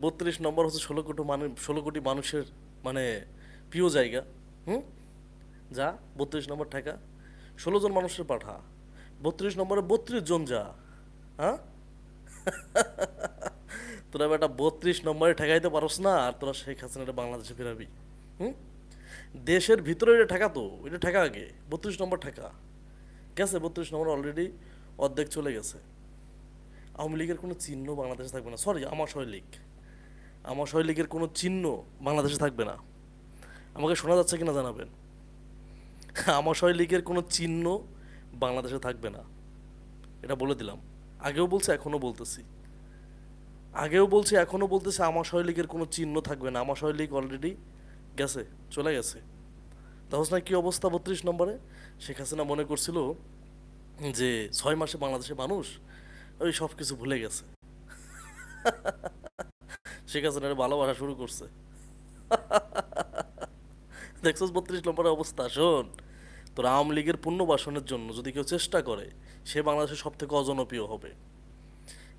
বত্রিশ নম্বর হচ্ছে ষোলো কোটি মানুষ ষোলো কোটি মানুষের মানে প্রিয় জায়গা, হুম? যা বত্রিশ নম্বর ঠেকা। ষোলো জন মানুষের পাঠা। বত্রিশ নম্বরে বত্রিশ জন যা হ্যাঁ? তোরা বেটা বত্রিশ নম্বরে ঠেকাইতে পারস না, আর তোরা শেখ হাসিনাটা বাংলাদেশে ফেরাবি, হুম? দেশের ভিতরে এটা ঠেকা তো, এটা ঠেকা আগে, বত্রিশ নম্বর ঠেকা। গেছে বত্রিশ নম্বর অলরেডি অর্ধেক চলে গেছে। আওয়ামী লীগের কোনো চিহ্ন বাংলাদেশে থাকবে না। সরি আমার লীগ। আমার লীগের কোনো চিহ্ন বাংলাদেশে থাকবে না। আমাকে শোনা যাচ্ছে কিনা জানাবেন? আমার লীগের কোনো চিহ্ন বাংলাদেশে থাকবে না। এটা বলে দিলাম। আগেও বলছে, এখনও বলতেছি। আগেও বলছে, এখনও বলতেছে, আমার লীগের কোনো চিহ্ন থাকবে না। আমার লীগ অলরেডি গেছে, চলে গেছে। তাহলে না কি অবস্থা বত্রিশ নম্বরে? শেখ হাসিনা মনে করছিল যে ছয় মাসে বাংলাদেশের মানুষ ওই সব কিছু ভুলে গেছে। শেখ হাসিনার ভালোবাসা শুরু করছে। দেখছিস বত্রিশ নম্বরের অবস্থা, শোন। তোর আওয়ামী লীগের পুনর্বাসনের জন্য যদি কেউ চেষ্টা করে, সে বাংলাদেশের সব থেকে অজনপ্রিয় হবে।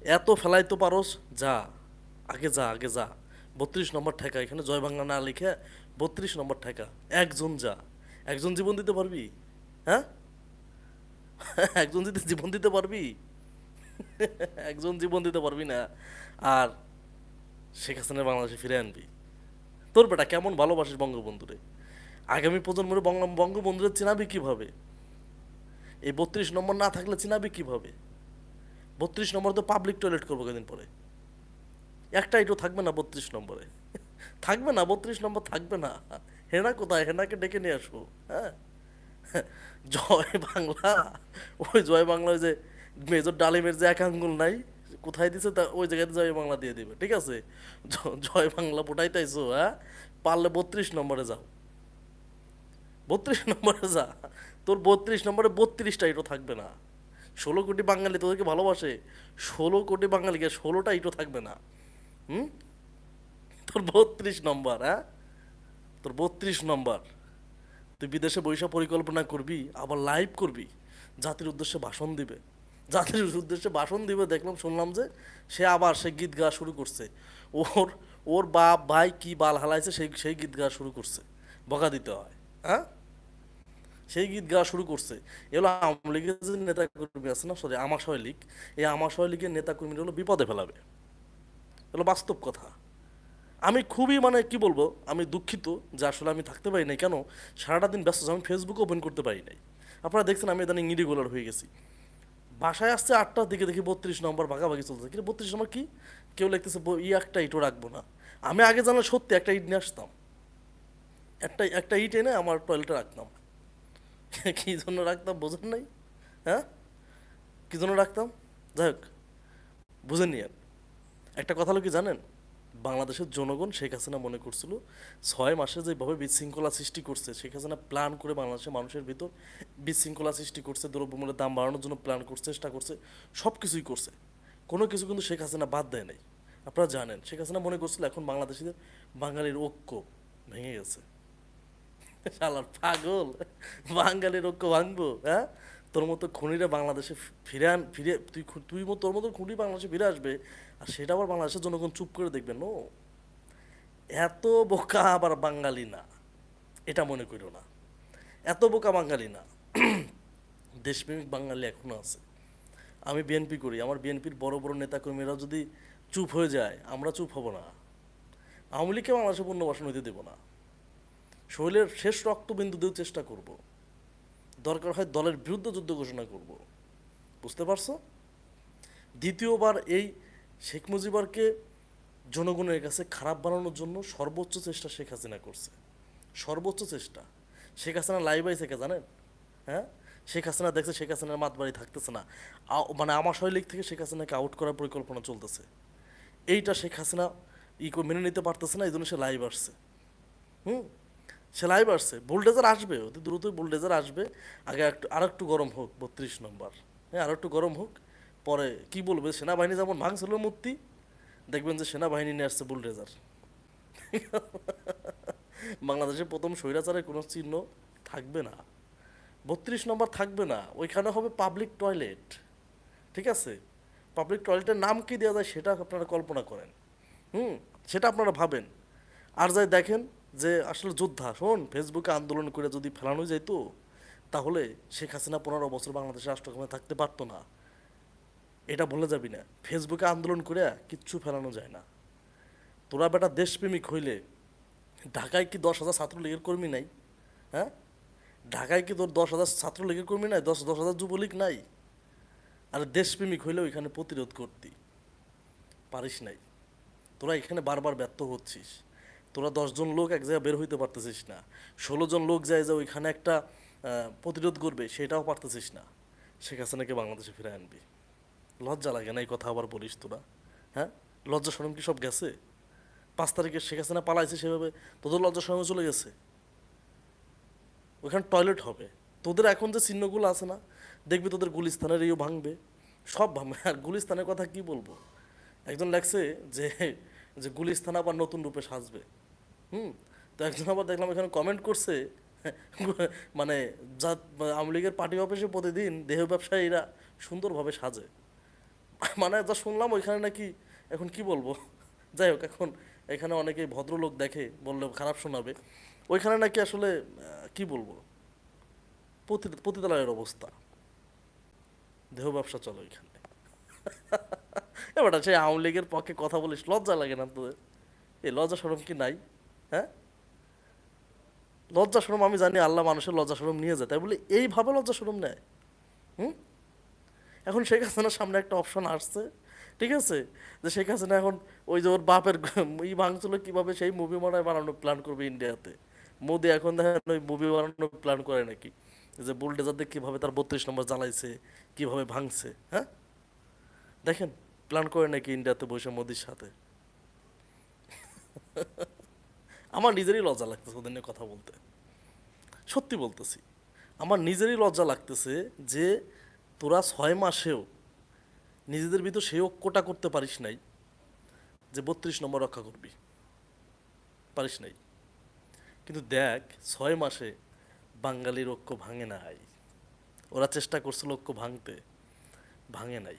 এত ফেলাই তো পারস, যা, আগে যা আগে যা। বত্রিশ নম্বর ঠেকা, এখানে জয় বাংলা না লিখে বত্রিশ নম্বর ঠেকা। একজন যা। একজন জীবন দিতে পারবি? হ্যাঁ? একজন যদি জীবন দিতে পারবি? একজন জীবন দিতে পারবি না। আর শেখ হাসিনা বাংলাদেশে ফিরে আনবি। তোর বেটা কেমন ভালোবাসিস বঙ্গবন্ধুরে? আগামী প্রজন্মের বঙ্গ, বঙ্গবন্ধুরে চিনাবি কীভাবে? এই বত্রিশ নম্বর না থাকলে চিনাবি কীভাবে? বত্রিশ নম্বর তো পাবলিক টয়লেট করব কদিন পরে। একটা ইটো থাকবে না বত্রিশ নম্বরে। থাকবে না, বত্রিশ নম্বর থাকবে না। হেনা কোথায়? হেনাকে ডেকে নিয়ে আসব হ্যাঁ? জয় বাংলা। ওই জয় বাংলা ওই যে মেজর ডালিমের যে এক আঙ্গুল নাই কোথায় দিছে তা ওই জায়গাতে জয় বাংলা দিয়ে দিবে, ঠিক আছে? জয় বাংলা ফুটাইতেছো হ্যাঁ? পারলে বত্রিশ নম্বরে যাও। বত্রিশ নম্বরে যা। তোর বত্রিশ নম্বরে বত্রিশটা ইটো থাকবে না। ষোলো কোটি বাঙালি তোদেরকে ভালোবাসে, ষোলো কোটি বাঙালিকে ষোলোটা ইটো থাকবে না। হুম? তোর বত্রিশ নম্বর হ্যাঁ? তোর বত্রিশ নম্বর। তুই বিদেশে বৈশা পরিকল্পনা করবি, আবার লাইভ করবি। জাতির উদ্দেশ্যে ভাষণ দিবে। জাতির উদ্দেশ্যে ভাষণ দিবে, দেখলাম, শুনলাম যে সে আবার সে গীত গাওয়া শুরু করছে। ওর ওর বাপ, ভাই কি বাল হালাইছে, সেই সেই গীত গাওয়া শুরু করছে। বকা দিতে হয় হ্যাঁ? সেই গীত গাওয়া শুরু করছে। এগুলো আওয়ামী লীগের যে নেতা কর্মী আছে না, সরি আমার লীগ, এই আমার লীগের নেতা কর্মীরা হলো বিপদে ফেলাবে। এগুলো বাস্তব কথা। আমি খুবই মানে কি বলব, আমি দুঃখিত যে আসলে আমি থাকতে পারি নাই। কেন? সারাটা দিন ব্যস্ত আমি ফেসবুক ওপেন করতে পারি নাই। আপনারা দেখছেন, আমি ইদানিং ইরিগুলার হয়ে গেছি। বাসায় আসছে আটটার দিকে দেখি বত্রিশ নম্বর ভাগাভাগি চলছে। কিন্তু বত্রিশ নম্বর কি? কেউ লিখতেছে ই একটা ইটও রাখব না। আমি আগে জানলে সত্যি একটা ইট নিয়ে আসতাম। একটা একটা ইট এনে আমার টয়লেটে রাখতাম। কী জন্য রাখতাম বোঝেন নাই? হ্যাঁ? কী জন্য রাখতাম? যাই হোক, বুঝেন নি একটা কথা হলো কি জানেন? বাংলাদেশের জনগণ শেখ হাসিনা মনে করছিল, ছয় মাসে যেভাবে বিশৃঙ্খলা সৃষ্টি করছে, শেখ হাসিনা প্ল্যান করে বাংলাদেশের মানুষের ভিতর বিশৃঙ্খলা সৃষ্টি করছে, দ্রব্যমূল্যের দাম বাড়ানোর জন্য প্ল্যান করছে চেষ্টা করছে সব কিছুই করছে। কোনো কিছু কিন্তু শেখ হাসিনা বাদ দেয় নাই। আপনারা জানেন, শেখ হাসিনা মনে করছিল এখন বাংলাদেশিদের, বাঙালির ঐক্য ভেঙে গেছে। শালার পাগল, বাঙালির ঐক্য ভাঙবো হ্যাঁ? তোর মতো খুনিরা বাংলাদেশে ফিরে আন, ফিরে, তুই তুই তোর মতো খুনি বাংলাদেশে ফিরে আসবে আর সেটা আবার বাংলাদেশের জনগণ চুপ করে দেখবে, নো, এত বোকা আবার বাঙালি না। এটা মনে করিও না। এত বোকা বাঙালি না। দেশপ্রেমিক বাঙালি এখনও আছে। আমি বিএনপি করি, আমার বিএনপির বড় বড় নেতাকর্মীরা যদি চুপ হয়ে যায়, আমরা চুপ হব না। আওয়ামী লীগকে বাংলাদেশে পুনর্বাসন হইতে দেবো না। শরীরের শেষ রক্তবিন্দু দিয়েও চেষ্টা করব। দরকার হয় দলের বিরুদ্ধে যুদ্ধ ঘোষণা করব। বুঝতে পারছ? দ্বিতীয়বার এই শেখ মুজিবরকে জনগণের কাছে খারাপ বানানোর জন্য সর্বোচ্চ চেষ্টা শেখ হাসিনা করছে। সর্বোচ্চ চেষ্টা। শেখ হাসিনা লাইভ আইসে কে জানেন? হ্যাঁ? শেখ হাসিনা দেখছে, শেখ হাসিনার মাত বাড়ি থাকতেছে না। মানে আমার শৈলিক থেকে শেখ হাসিনাকে আউট করার পরিকল্পনা চলতেছে। এইটা শেখ হাসিনা ই মেনে নিতে পারতেছে না এই জন্য সে লাইভ আসছে। হুম? সে লাইভ আসছে। বুলডেজার আসবে, অতি দ্রুতই বুলডেজার আসবে। আগে একটু আর একটু গরম হোক, বত্রিশ নম্বর হ্যাঁ আর একটু গরম হোক পরে কি বলবে? সেনাবাহিনী যেমন ভাঙছিল মূর্তি, দেখবেন যে সেনাবাহিনী নিয়ে আসছে বুলডেজার। বাংলাদেশে প্রথম স্বৈরাচারের কোনো চিহ্ন থাকবে না। বত্রিশ নম্বর থাকবে না। ওইখানে হবে পাবলিক টয়লেট ঠিক আছে? পাবলিক টয়লেটের নাম কি দেওয়া যায় সেটা আপনারা কল্পনা করেন। হুম? সেটা আপনারা ভাবেন। আর যাই দেখেন যে আসলে যোদ্ধা, শোন ফেসবুকে আন্দোলন করে যদি ফেলানো যেত তাহলে শেখ হাসিনা পনেরো বছর বাংলাদেশে রাষ্ট্রক্ষমতায় থাকতে পারতো না। এটা বলে যাবি না। ফেসবুকে আন্দোলন করে কিচ্ছু ফেলানো যায় না। তোরা বেটা দেশপ্রেমিক হইলে, ঢাকায় কি দশ হাজার ছাত্রলীগের কর্মী নাই? হ্যাঁ? ঢাকায় কি তোর দশ হাজার ছাত্রলীগের কর্মী নাই? দশ দশ হাজার যুবলীগ নাই? আর দেশপ্রেমিক হইলে ওইখানে প্রতিরোধ করতি। পারিস নাই। তোরা এখানে বারবার ব্যর্থ হচ্ছিস। তোরা দশজন লোক এক জায়গায় বের হইতে পারতেছিস না। ষোলো জন লোক যায় যে ওইখানে একটা প্রতিরোধ করবে, সেটাও পারতেছিস না। শেখ হাসিনাকে বাংলাদেশে ফিরে আনবি। লজ্জা লাগে না এই কথা আবার বলিস তোরা? হ্যাঁ? লজ্জা শরম কি সব গেছে? পাঁচ তারিখে শেখ হাসিনা পালাইছে সেভাবে, তোদের লজ্জা শরমে চলে গেছে? ওখানে টয়লেট হবে। তোদের এখন যে চিহ্নগুলো আছে না, দেখবি তোদের গুলিস্তানের ইয়ে ভাঙবে। সব ভাঙবে। আর গুলিস্তানের কথা কি বলব? একজন লেখছে যে যে গুলিস্তান আবার নতুন রূপে সাজবে। হুম? তো একজন আবার দেখলাম এখানে কমেন্ট করছে মানে যা আওয়ামী লীগের পার্টি অফিসে প্রতিদিন দেহ ব্যবসায়ীরা সুন্দরভাবে সাজে। মানে যা শুনলাম ওইখানে নাকি, এখন কি বলব? যাই হোক, এখন এখানে অনেকেই ভদ্রলোক দেখে বললে খারাপ শোনাবে। ওইখানে নাকি আসলে কি বলব? পতিতালয়ের অবস্থা। দেহ ব্যবসা চলে ওইখানে। এবার সেই আওয়ামী লীগের পক্ষে কথা বলিস, লজ্জা লাগে না তোদের? এই লজ্জা সরম কি নাই? হ্যাঁ? লজ্জা সরম আমি জানি, আল্লাহ মানুষের লজ্জা সরম নিয়ে যায়, তাই বলে, এইভাবে লজ্জা সরম নেয়? হুম? এখন শেখ হাসিনার সামনে একটা অপশন আসছে, ঠিক আছে? যে শেখ হাসিনা এখন ওই যে ওর বাপের ই ভাঙছিল কীভাবে সেই মুভি মনে বানানোর প্ল্যান করবে ইন্ডিয়াতে মোদি এখন দেখেন ওই মুভি বানানোর প্ল্যান করে নাকি? যে বুলডেজার দিয়ে কীভাবে তার বত্রিশ নম্বর জ্বালাইছে, কীভাবে ভাঙছে হ্যাঁ? দেখেন প্ল্যান করে নাকি ইন্ডিয়াতে বসে মোদির সাথে। আমার নিজেরই লজ্জা লাগতেছে ওদের নিয়ে কথা বলতে। সত্যি বলতেছি, আমার নিজেরই লজ্জা লাগতেছে যে তোরা ছয় মাসেও নিজেদের ভিতর সেই ঐক্যটা করতে পারিস নাই যে বত্রিশ নম্বর রক্ষা করবি। পারিস নাই। কিন্তু দেখ, ছয় মাসে বাঙালির ঐক্য ভাঙে নাই। ওরা চেষ্টা করছিল ঐক্য ভাঙতে, ভাঙে নাই।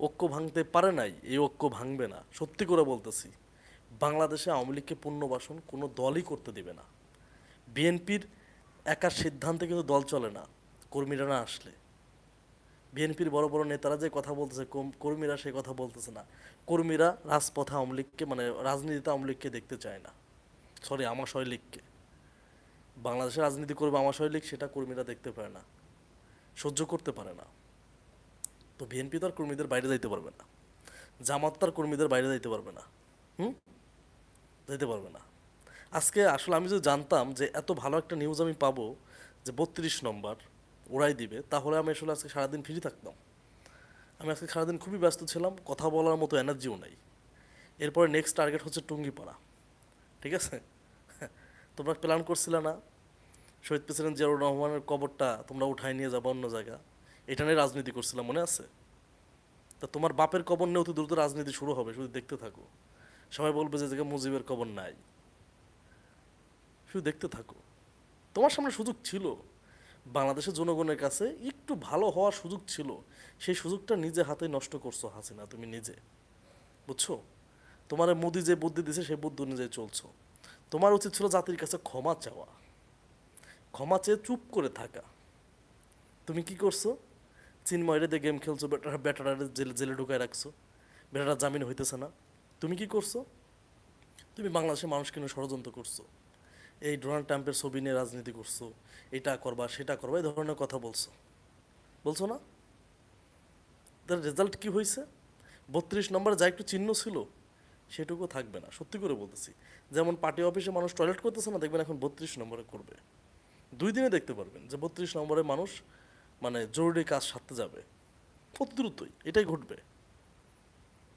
ঐক্য ভাঙতে পারে নাই, এই ঐক্য ভাঙবে না। সত্যি করে বলতেছি, বাংলাদেশে আওয়ামী লীগকে পুনর্বাসন কোনো দলই করতে দেবে না। বিএনপির একার সিদ্ধান্তে কিন্তু দল চলে না, কর্মীরা না আসলে। বিএনপির বড় বড় নেতারা যে কথা বলতেছে কর্মীরা সেই কথা বলতেছে না। কর্মীরা রাজপথে আওয়ামী মানে রাজনীতিতে আওয়ামী দেখতে চায় না। সরি আমাশয় লীগকে। বাংলাদেশে রাজনীতি করবে আমাশয় লীগ, সেটা কর্মীরা দেখতে পারে না। সহ্য করতে পারে না। তো বিএনপি তার কর্মীদের বাইরে যাইতে পারবে না। জামাত তার কর্মীদের বাইরে যাইতে পারবে না। হুম? যাইতে পারবে না। আজকে আসলে আমি যদি জানতাম যে এত ভালো একটা নিউজ আমি পাবো যে বত্রিশ নম্বর ওরাই দিবে, তাহলে আমি আসলে আজকে সারাদিন ফ্রি থাকতাম। আমি আজকে সারাদিন খুবই ব্যস্ত ছিলাম, কথা বলার মতো এনার্জিও নাই। এরপরে নেক্সট টার্গেট হচ্ছে টুঙ্গিপাড়া, ঠিক আছে? তোমরা প্ল্যান করছিলে না? শহীদ প্রেসিডেন্ট জিয়াউর রহমানের কবরটা তোমরা উঠাই নিয়ে যাব অন্য জায়গা। এটা নিয়ে রাজনীতি করছিলাম, মনে আছে? তা তোমার বাপের কবর নিয়ে অতি দ্রুত রাজনীতি শুরু হবে, শুধু দেখতে থাকো। সবাই বলবে যে জায়গায় মুজিবের কবর নাই। শুধু দেখতে থাকো। তোমার সামনে সুযোগ ছিল। বাংলাদেশের জনগণের কাছে একটু ভালো হওয়ার সুযোগ ছিল। সেই সুযোগটা নিজে হাতে নষ্ট করছ হাসিনা, তুমি নিজে। বুঝছ? তোমার মোদি যে বুদ্ধি দিছে, সেই বুদ্ধি অনুযায়ী চলছো। তোমার উচিত ছিল জাতির কাছে ক্ষমা চাওয়া। ক্ষমা চেয়ে চুপ করে থাকা। তুমি কি করছ? চিনময়রে দিয়ে গেম খেলছো, বেটারা বেটারা জেলে জেলে ঢুকায় রাখছো। বেটারা জামিন হইতেছে না। তুমি কি করছ? তুমি বাংলাদেশের মানুষকে নিয়ে ষড়যন্ত্র করছ। এই ডোনাল্ড ট্রাম্পের ছবি নিয়ে রাজনীতি করছ, এটা করবা, সেটা করবা, এই ধরনের কথা বলছো। বলছো না? তার রেজাল্ট কি হয়েছে? বত্রিশ নম্বরে যা একটু চিহ্ন ছিল, সেটুকু থাকবে না, সত্যি করে বলতেছি। যেমন পার্টি অফিসে মানুষ টয়লেট করতেছে না, দেখবেন এখন বত্রিশ নম্বরে করবে। দুই দিনে দেখতে পারবেন যে বত্রিশ নম্বরে মানুষ মানে জরুরি কাজ সারতে যাবে। অতি দ্রুতই, এটাই ঘটবে।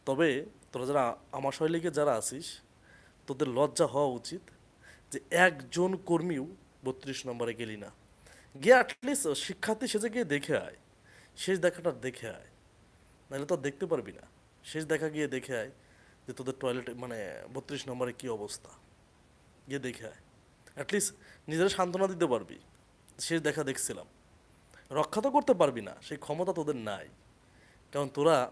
তবে তোরা যারা আমার শৈলীকে যারা আছিস তোদের লজ্জা হওয়া উচিত। যে একজন কর্মীও বত্রিশ নম্বরে গেলি না। গিয়ে অ্যাটলিস্ট শিক্ষার্থী সেজে গিয়ে দেখে আয়। শেষ দেখাটা দেখে আয়। নাহলে তো দেখতে পারবি না। শেষ দেখা গিয়ে দেখে আয় যে তোদের টয়লেট মানে বত্রিশ নম্বরে কী অবস্থা। গিয়ে দেখে আয়। অ্যাটলিস্ট নিজেরা সান্ত্বনা দিতে পারবি। শেষ দেখা দেখছিলাম। রক্ষা তো করতে পারবি না। সেই ক্ষমতা তোদের নাই। কারণ তোরা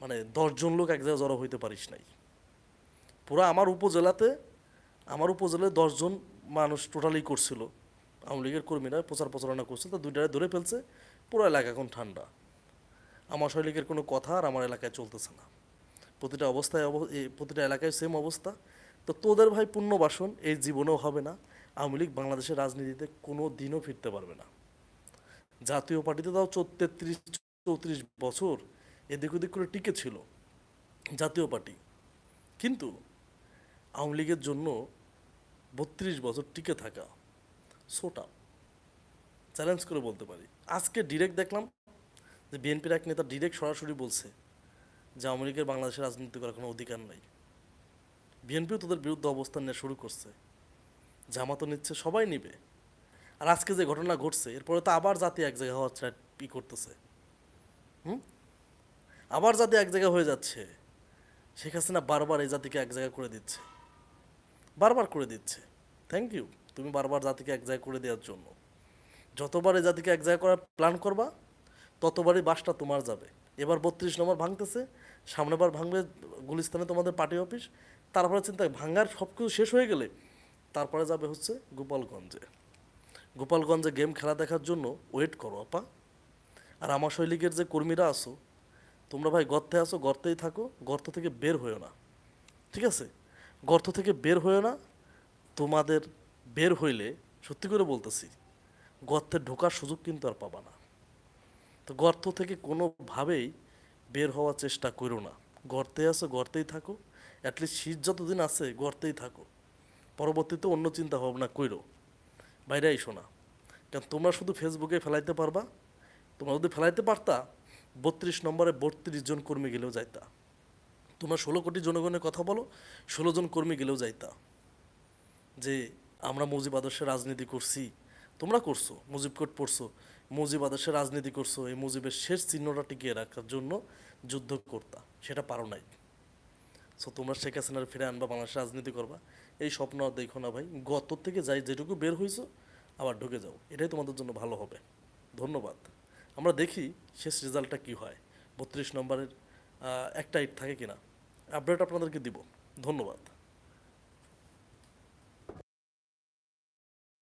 মানে দশজন লোক এক জায়গায় জড়ো হইতে পারিস নাই। পুরো আমার উপজেলাতে আমার উপজেলায় দশজন মানুষ টোটালি করছিল। আওয়ামী লীগের কর্মীরা প্রচার প্রচারণা করছিল তো দুইটারে ধরে ফেলছে, পুরো এলাকা এখন ঠান্ডা। আমার শৈলীগের কোনো কথা আর আমার এলাকায় চলতেছে না। প্রতিটা অবস্থায় অব- প্রতিটা এলাকায় সেম অবস্থা। তো তোদের ভাই পুণ্যবাসন এই জীবনেও হবে না। আওয়ামী লীগ বাংলাদেশের রাজনীতিতে কোনো দিনও ফিরতে পারবে না। জাতীয় পার্টিতে তাও তেত্রিশ, চৌত্রিশ বছর এদিক ওদিক করে টিকে ছিল জাতীয় পার্টি। কিন্তু আওয়ামী লীগের জন্য বত্রিশ বছর টিকে থাকা। সোটা। চ্যালেঞ্জ করে বলতে পারি। আজকে ডিরেক্ট দেখলাম যে বিএনপির এক নেতা ডিরেক্ট সরাসরি বলছে যে আওয়ামী লীগের বাংলাদেশের রাজনীতি করার কোনো অধিকার নাই। বিএনপিও তাদের বিরুদ্ধে অবস্থান নেওয়া শুরু করছে। জামাতও নিচ্ছে, সবাই নিবে। আর আজকে যে ঘটনা ঘটছে, এরপরে তো আবার জাতি এক জায়গায় হওয়ার ই করতেছে। হুম? আবার জাতি এক জায়গায় হয়ে যাচ্ছে। শেখ হাসিনা বারবার এই জাতিকে এক জায়গায় করে দিচ্ছে। বারবার করে দিচ্ছে। থ্যাংক ইউ তুমি বারবার জাতিকে এক জায়গায় করে দেওয়ার জন্য। যতবার এই জাতিকে এক জায়গায় করার প্ল্যান করবা, ততবারই বাসটা তোমার যাবে। এবার বত্রিশ নম্বর ভাঙতেছে সামনেবার ভাঙবে গুলিস্তানে তোমাদের পার্টি অফিস তারপরে চিন্তা ভাঙ্গার সব কিছু শেষ হয়ে গেলে তারপরে যাবে হচ্ছে গোপালগঞ্জে। গোপালগঞ্জে গেম খেলা দেখার জন্য ওয়েট করো আপা। আর আমার শৈলীগের যে কর্মীরা আসো তোমরা ভাই গর্তে আসো গর্তেই থাকো, গর্ত থেকে বের হয়েও না। ঠিক আছে? গর্ত থেকে বের হয়েও না, তোমাদের বের হইলে, সত্যি করে বলতেছি, গর্তে ঢোকার সুযোগ কিন্তু আর পাবা না। তো গর্ত থেকে কোনোভাবেই বের হওয়ার চেষ্টা করো না। গর্তে আসো গর্তেই থাকো। অ্যাটলিস্ট শীত যতদিন আছে, গর্তেই থাকো। পরবর্তীতে অন্য চিন্তা ভাবনা কইরো বাইরে আইসো না। কারণ তোমরা শুধু ফেসবুকে ফেলাইতে পারবা। তোমরা যদি ফেলাইতে পারতা, বত্রিশ নম্বরে বত্রিশ জন কর্মী গেলেও যাইতা। তোমরা ষোলো কোটি জনগণের কথা বলো, ষোলো জন কর্মী গেলেও যাইতা। যে আমরা মুজিব আদর্শে রাজনীতি করছি, তোমরা করছ, মুজিব কোট পড়ছো, মুজিব আদর্শে রাজনীতি করছ, এই মুজিবের শেষ চিহ্নটা টিকিয়ে রাখার জন্য যুদ্ধ করতা, সেটা পারো নাই। সো তোমরা শেখ হাসিনার ফিরে আনবা, বাংলাদেশে রাজনীতি করবা, এই স্বপ্ন দেখো না ভাই গত থেকে যাই যেটুকু বের হয়েছো আবার ঢুকে যাও, এটাই তোমাদের জন্য ভালো হবে। ধন্যবাদ। আমরা দেখি শেষ রেজাল্টটা কি হয়, বত্রিশ নম্বরের একটা ইট থাকে কিনা। আপডেট আপনাদেরকে দিব। ধন্যবাদ।